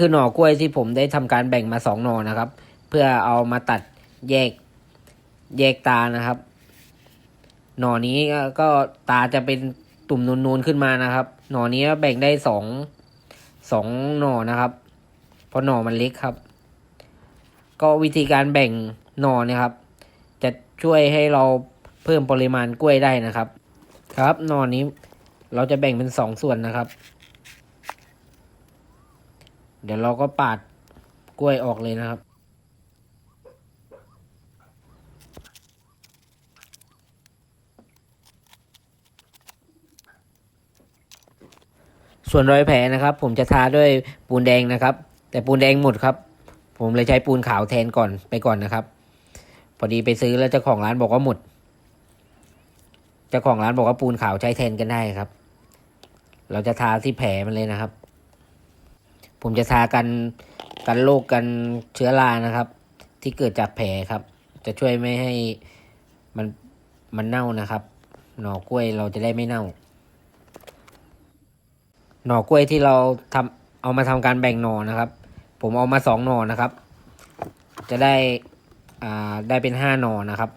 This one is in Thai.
คือหน่อกล้วยที่ผมได้ทำการแบ่งมาสองหน่อนะครับ เพื่อเอามาตัดแยกแยกตานะครับ หน่อนี้ก็ก็ตาจะเป็นตุ่มนูนๆขึ้นมานะครับ หน่อนี้แบ่งได้สองสองหน่อนะครับ เพราะหน่อมันเล็กครับ ก็วิธีการแบ่งหน่อเนี่ยครับ จะช่วยให้เราเพิ่มปริมาณกล้วยได้นะครับ ครับหน่อนี้เราจะแบ่งเป็นสองส่วนนะครับ เดี๋ยวเราก็ปาดกล้วยออกเลยนะครับ ส่วนรอยแผลนะครับ ผมจะทาด้วยปูนแดงนะครับ แต่ปูนแดงหมดครับ ผมเลยใช้ปูนขาวแทนก่อนไปก่อนนะครับ พอดีไปซื้อแล้วเจ้าของร้านบอกว่าหมดเจ้าของร้านบอกว่าปูนขาวใช้แทนกันได้ครับ เราจะทาที่แผลมันเลยนะครับ ผมจะทากันกันโรคกันเชื้อรานะครับ ที่เกิดจากแผลครับ จะช่วยไม่ให้มันมันเน่านะครับ หน่อกล้วยเราจะได้ไม่เน่า หน่อกล้วยที่เราทำเอามาทำการแบ่งหน่อนะครับ ผมเอามาสองหน่อนะครับ จะได้อ่าได้เป็นห้าหน่อนะครับ